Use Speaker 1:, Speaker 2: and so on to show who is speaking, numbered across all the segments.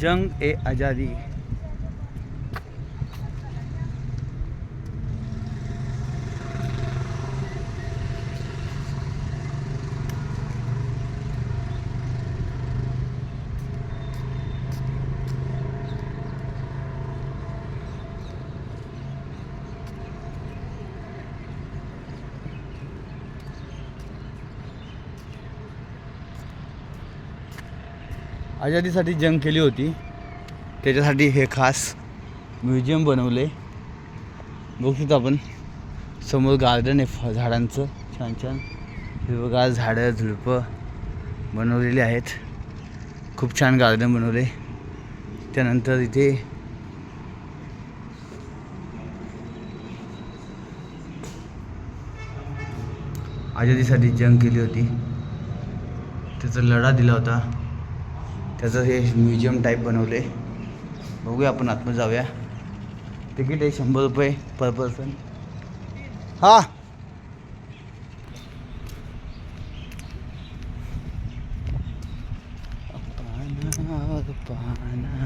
Speaker 1: जंग ए आजादी। आझादीसाठी जंग केली होती. त्याच्यासाठी हे खास म्युझियम बनवले. बघू शकतो आपण. समोर गार्डन आहे झाडांचं. छान छान. हिरवगार झाडं झुडपं बनवलेली आहेत. खूप छान गार्डन बनवले. त्यानंतर इथे आझादीसाठी जंग केली होती. त्याचा लढा दिला होता. त्याचं हे म्युझियम टाईप बनवले बघूया आपण आतमध्ये जाऊया. तिकीट आहे शंभर रुपये पर पर्सन हा. पाना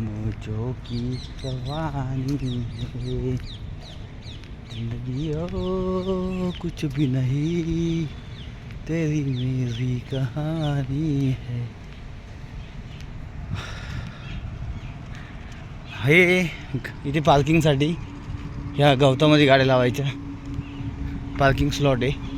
Speaker 1: मुझो की जवानी है। जिंदगी ओ कुछ भी नहीं तेरी मेरी कहानी है। हे इथे पार्किंगसाठी ह्या गवतामध्ये गाड्या लावायच्या. पार्किंग स्लॉट आहे.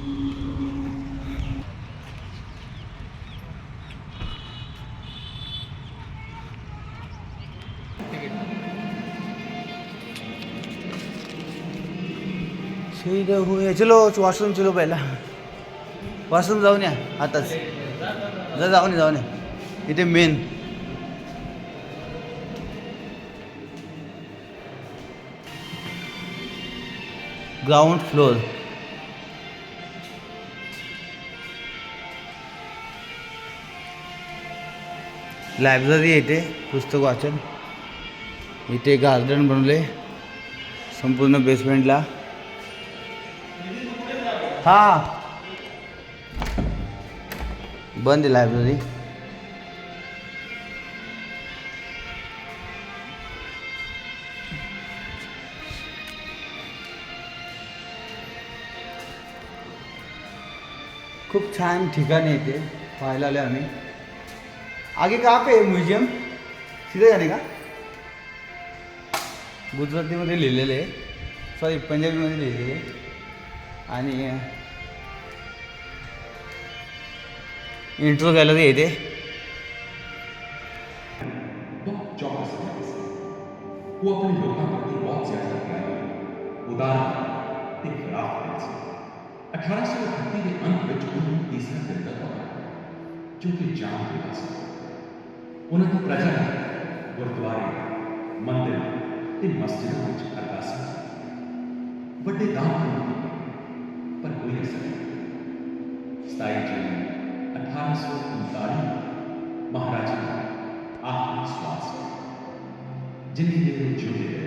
Speaker 1: शहीद चलो वॉशरूम चलो पहिला. वॉशरूम जाऊन या आताच. जा जाऊन या जाऊन या. इथे मेन ग्राउंड फ्लोर लायब्ररी आहे पुस्तक वाचन. इथे गार्डन बनवले संपूर्ण बेसमेंटला हा. बंद आहे लायब्ररी खूप छान ठिकाणी येते पाहायला आले आम्ही. आगे कहाँ पे म्युझियम सीधे जाणे का? गुजरातीमध्ये लिहिलेले आहे. सॉरी पंजाबीमध्ये लिहिलेले आहे. आणि इंट्रो गॅलरी आहे इथे
Speaker 2: बहुत चौकस रहते थे वो अपने लोगों प्रति बहुत ज्यादा प्यारे उदार ते खिलाफ रहते थे अठारह सौ अठत्ती के अंत में उन्होंने तीसरा दंगल पकड़ा जो कि जाम के पास हुआ। उन्होंने प्रजा ने गुरुद्वारे मंदिर ते मस्जिदों में अरदासा बड़े दाम होने पर कोई असर नहीं। सताई जून अठारह सौ उनतालीस में महाराजा का आखिरी श्वास जितनी जुड़े जीते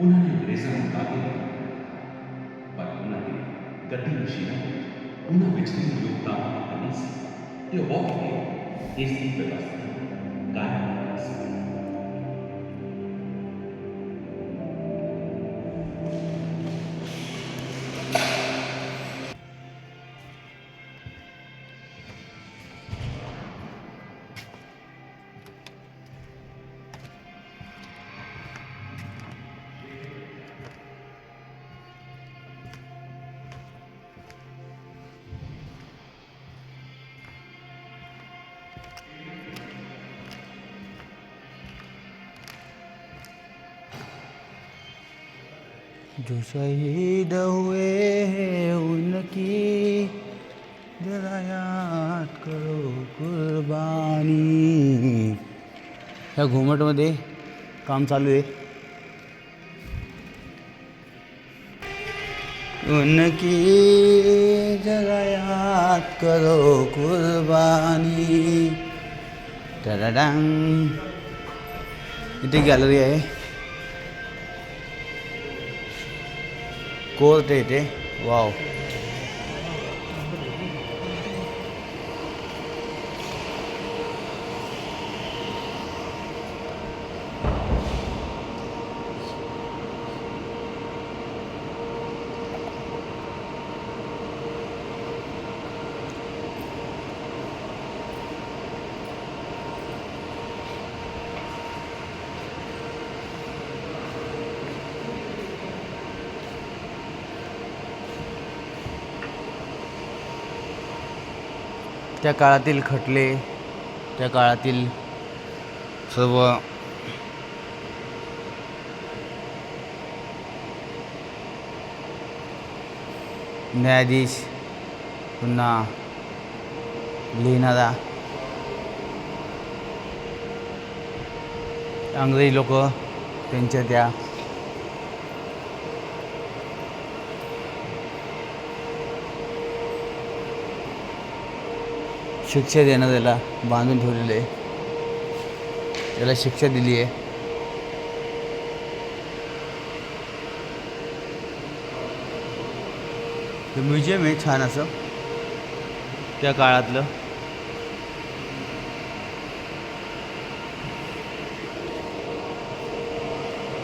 Speaker 2: उन्होंने अंग्रेज़ों को पर उन्होंने योगदान करने से ये व्यवस्था
Speaker 1: जो शहीद हुए हैं उनकी जरा याद करो कुर्बानी। ह्या घुमटमध्ये काम चालू आहे. उनकी जरा याद करो कुर्बानी। टडाडांग इथे गॅलरी आहे. कोर्ट आहे वाव त्या काळातील खटले त्या काळातील सर्व न्यायाधीश पुन्हा लिहिणारा. अंग्रेजी लोक त्यांच्या त्या शिक्षा देणं त्याला बांधून ठेवलेलं आहे. त्याला शिक्षा दिली आहे. ते म्युझियम आहे छान असं. त्या काळातलं.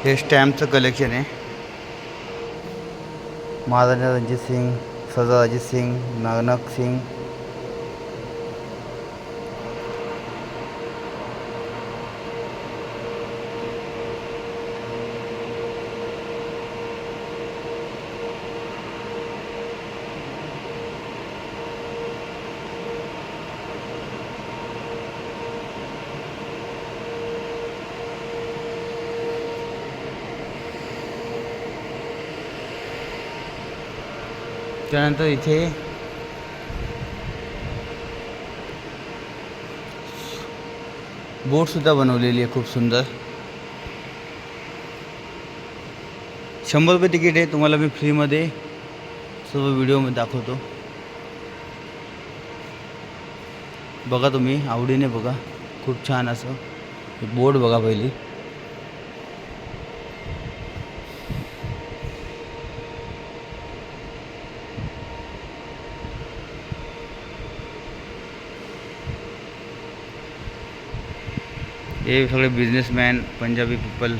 Speaker 1: हे स्टॅम्पचं कलेक्शन आहे. महाराजा रणजित सिंग सरदार अजित सिंग नानक सिंग त्यानंतर इथे बोटसुद्धा बनवलेली आहे खूप सुंदर. शंभर रुपये तिकीट आहे तुम्हाला मी फ्रीमध्ये सर्व व्हिडिओमध्ये दाखवतो. बघा तुम्ही आवडीने बघा. खूप छान असं. बोट बघा पहिली. हे सगळे बिझनेसमॅन पंजाबी पीपल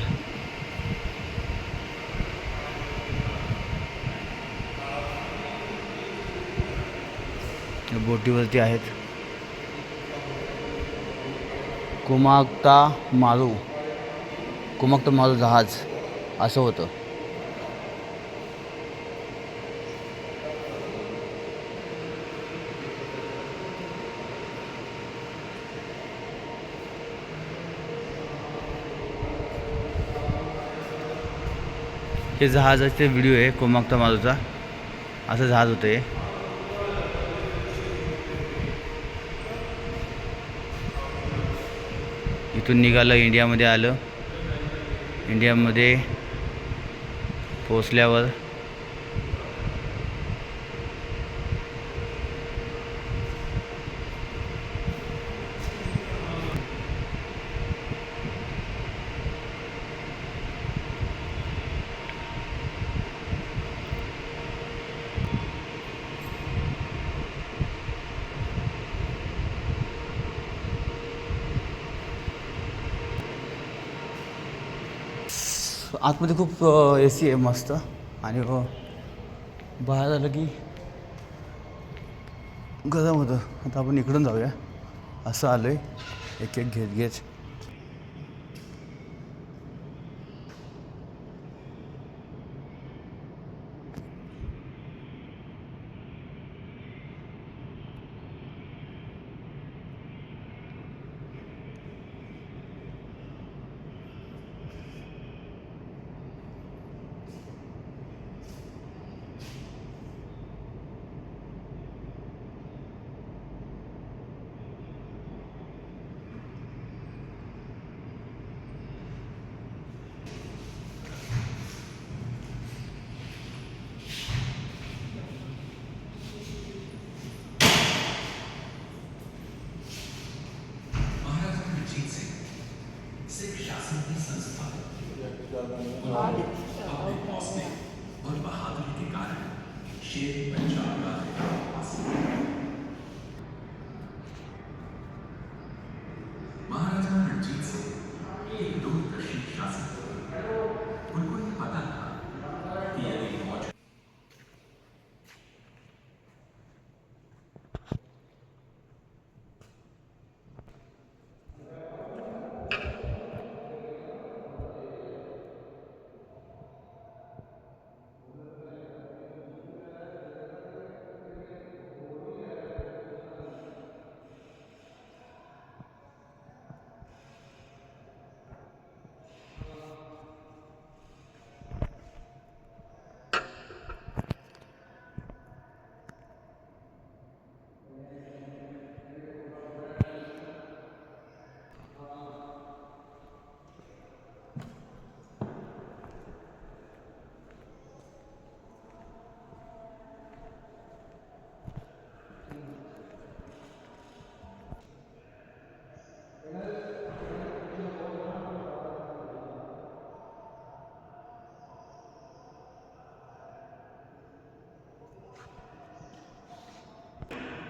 Speaker 1: बोटीवरती आहेत. कुमाक्ता मारू कुमाक्ता मारू जहाज. असं होतं. हे जहाजाचे व्हिडिओ आहे कोमागता मारूचा असं जहाज होतं हे. इथून निघालं इंडियामध्ये आलं. इंडियामध्ये पोचल्यावर आतमध्ये खूप ए सी आहे मस्त. आणि बाहेर आलं की गरम होतं. आता आपण इकडून जाऊया. असं आलं आहे एक एक घेत घेत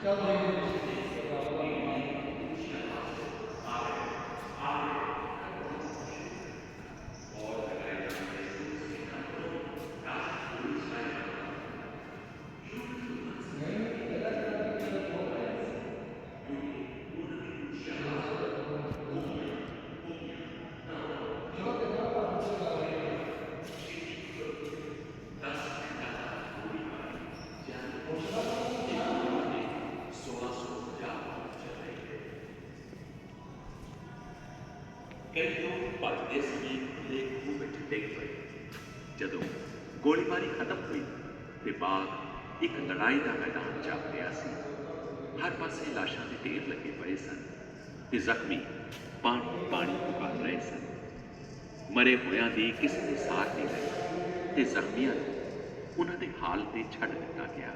Speaker 2: Tchau, Deus. ਕਈ ਲੋਕ ਭੱਜਦੇ ਸਮੇਂ ਖੁੱਲੇ ਖੂਹ ਵਿੱਚ ਡਿੱਗ ਪਏ। ਜਦੋਂ ਗੋਲੀਬਾਰੀ ਖਤਮ ਹੋਈ ਤੇ ਬਾਗ ਇੱਕ ਲੜਾਈ ਦਾ ਮੈਦਾਨ ਜਾਪ ਰਿਹਾ ਸੀ। ਹਰ ਪਾਸੇ ਲਾਸ਼ਾਂ ਦੇ ਢੇਰ ਲੱਗੇ ਪਏ ਸਨ ਤੇ ਜ਼ਖਮੀ ਪਾਣੀ ਪਾਣੀ ਪੁਕਾਰ ਰਹੇ ਸਨ। ਮਰੇ ਹੋਇਆਂ ਦੀ ਕਿਸੇ ਨੇ ਸਾਰ ਨਹੀਂ ਲਈ ਤੇ ਜ਼ਖਮੀਆਂ ਨੂੰ ਉਹਨਾਂ ਦੇ ਹਾਲ ਤੇ ਛੱਡ ਦਿੱਤਾ ਗਿਆ।